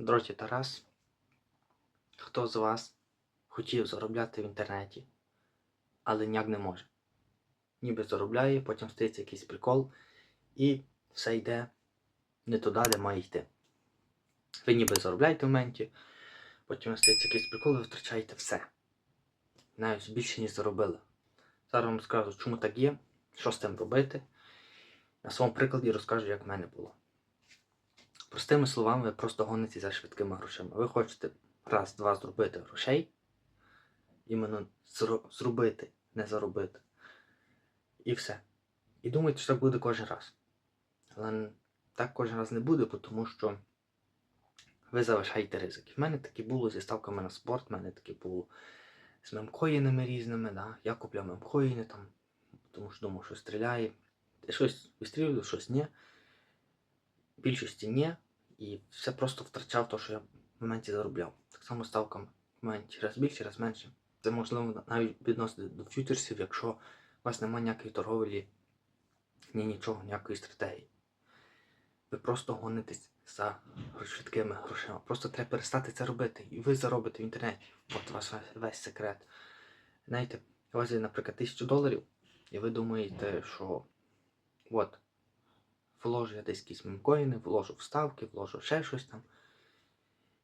Дроті Тарас. Хто з вас хотів заробляти в інтернеті, але ніяк не може? Ніби заробляє, потім стається якийсь прикол, і все йде не туди, де має йти. Ви ніби заробляєте в моменті, потім стається якийсь прикол, і ви втрачаєте все. Навіть більше, ніж заробили. Зараз вам скажу, чому так є, що з тим робити. На своєму прикладі розкажу, як в мене було. Простими словами, ви просто гонитесь за швидкими грошима. Ви хочете раз-два зробити грошей, іменно зробити, не заробити. І все. І думаєте, що так буде кожен раз. Але так кожен раз не буде, тому що ви залишаєте ризики. В мене таке було зі ставками на спорт, в мене таке було з мемкоїнами різними. Да? Я купляв мемкоїни там, тому що думав, що стріляє. Щось вистрілював, щось ні. Більшості ні. І все просто втрачав те, що я в моменті заробляв. Так само ставками в моменті раз більше, раз менше. Це можливо навіть відносити до фьючерсів, якщо у вас немає ніякої торговлі, ні нічого, ніякої стратегії. Ви просто гонитесь за швидкими грошима. Просто треба перестати це робити. І ви заробите в інтернеті. От ваш весь секрет. Знаєте, у вас є, наприклад, тисячу доларів, і ви думаєте, що от, вложу я десь якісь мемкоїни, вложу в ставки, вложу ще щось там.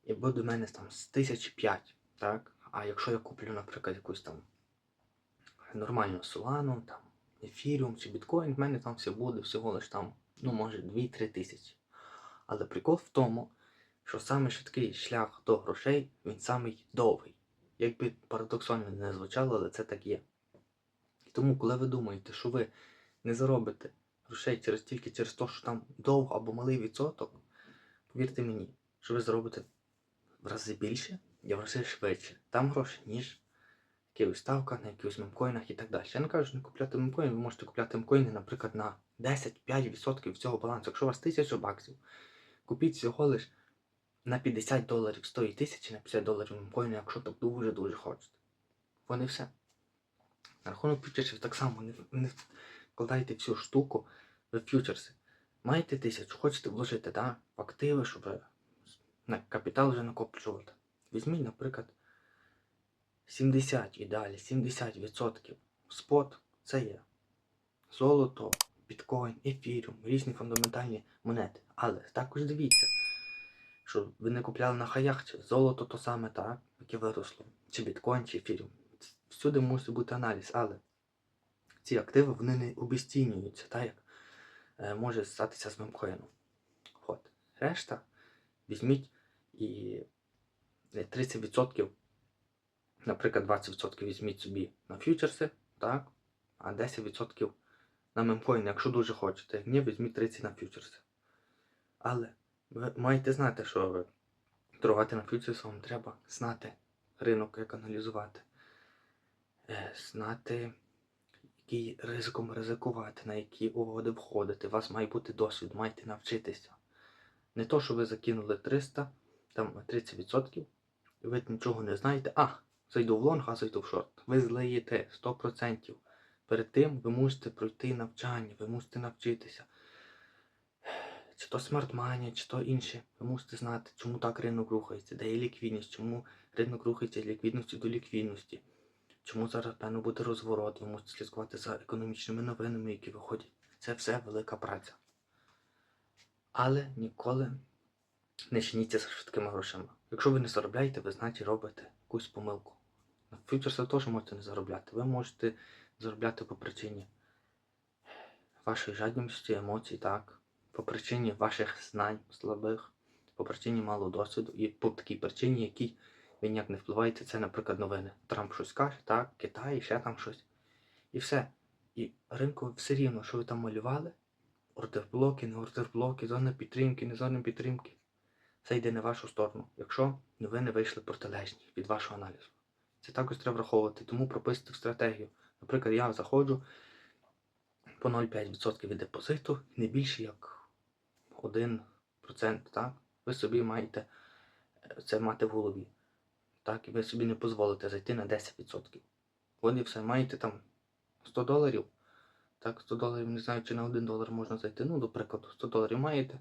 І буде в мене там з тисячі п'ять, так? А якщо я куплю, наприклад, якусь там нормальну солану, там, ефіріум чи біткоін, в мене там все буде всього лиш там, ну, може, 2-3 тисячі. Але прикол в тому, що саме швидкий шлях до грошей, він самий довгий. Якби парадоксально не звучало, але це так є. І тому, коли ви думаєте, що ви не заробите грошей через тільки через те, що там довго або малий відсоток, повірте мені, що ви заробите в рази більше і в рази швидше. Там гроші, ніж якихось ставках, на якихось мемкоїнах і так далі. Я не кажу, що не купляти мемкоїни, ви можете купляти мемкоїни, наприклад, на 10-5% всього балансу. Якщо у вас 1000 баксів, купіть всього лиш на 50 доларів з тої тисячі на 50 доларів мемкоїни, якщо так дуже-дуже хочете. Вони все. На рахунок фьючерсів так само не, не вкладайте всю штуку в фьючерси. Маєте тисячу, хочете вложити да, в активи, щоб на капітал вже накопичувати. Візьміть, наприклад, 70 і далі, 70% спот це є золото, біткоін, ефіріум, різні фундаментальні монети. Але також дивіться, що ви не купляли на хаях, чи золото то саме так, яке виросло, чи біткоін, чи ефіріум. Всюди мусить бути аналіз, але ці активи вони не обіцінюються, так як е, може статися з мемкоїном. От. Решта візьміть і е, 30%, наприклад, 20% візьміть собі на фьючерси, так? а 10% на мемкоїн, якщо дуже хочете. Ні, візьміть 30% на фьючерси. Але ви маєте знати, що ви торгувати на фьючерси вам треба знати ринок, як аналізувати, е, знати, який ризиком ризикувати, на які угоди входити. У вас має бути досвід, маєте навчитися. Не то, що ви закинули 300, там 30%, і ви нічого не знаєте. А, зайду в лонг, а зайду в шорт. Ви злиєте 100%. Перед тим ви мусите пройти навчання, ви мусите навчитися. Чи то Money, чи то інше. Ви мусите знати, чому так ринок рухається, де є ліквідність, чому ринок рухається з ліквідності до ліквідності. Чому зараз, певно, буде розворот, ви мусите слідкувати за економічними новинами, які виходять. Це все велика праця. Але ніколи не чиніться за швидкими грошима. Якщо ви не заробляєте, ви значить робите якусь помилку. На фьючерсах теж можете не заробляти. Ви можете заробляти по причині вашої жадності, емоцій, так, по причині ваших знань слабих, по причині малого досвіду і по такій причині, якій ви ніяк не впливаєте, це, наприклад, новини. Трамп щось каже, так, Китай, ще там щось. І все. І ринку все рівно, що ви там малювали, ордерблоки, не ордерблоки, зона підтримки, не зона підтримки. Це йде в вашу сторону, якщо новини вийшли протилежні від вашого аналізу. Це також треба враховувати, тому прописати в стратегію. Наприклад, я заходжу по 0,5% від депозиту, не більше як 1%. Так? Ви собі маєте е, це мати в голові. Так, і ви собі не дозволите зайти на 10%. От і все, маєте там 100 доларів. Так, 100 доларів, не знаю, чи на 1 долар можна зайти. Ну, до прикладу, 100 доларів маєте.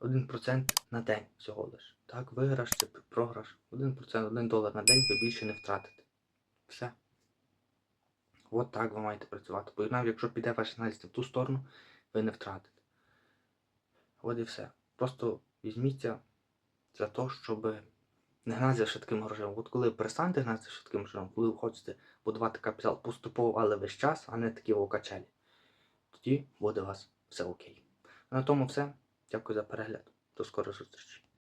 1% на день всього лиш. Так, виграш чи програш. 1%, 1 долар на день ви більше не втратите. Все. От так ви маєте працювати. Бо навіть якщо піде ваш аналіз в ту сторону, ви не втратите. От і все. Просто візьміться за те, щоб не гнатися швидким грошем. От коли перестанете гнатися швидким грошем, коли ви хочете будувати капітал поступово, але весь час, а не такі окачелі, тоді буде у вас все окей. На тому все. Дякую за перегляд. До скорої зустрічі.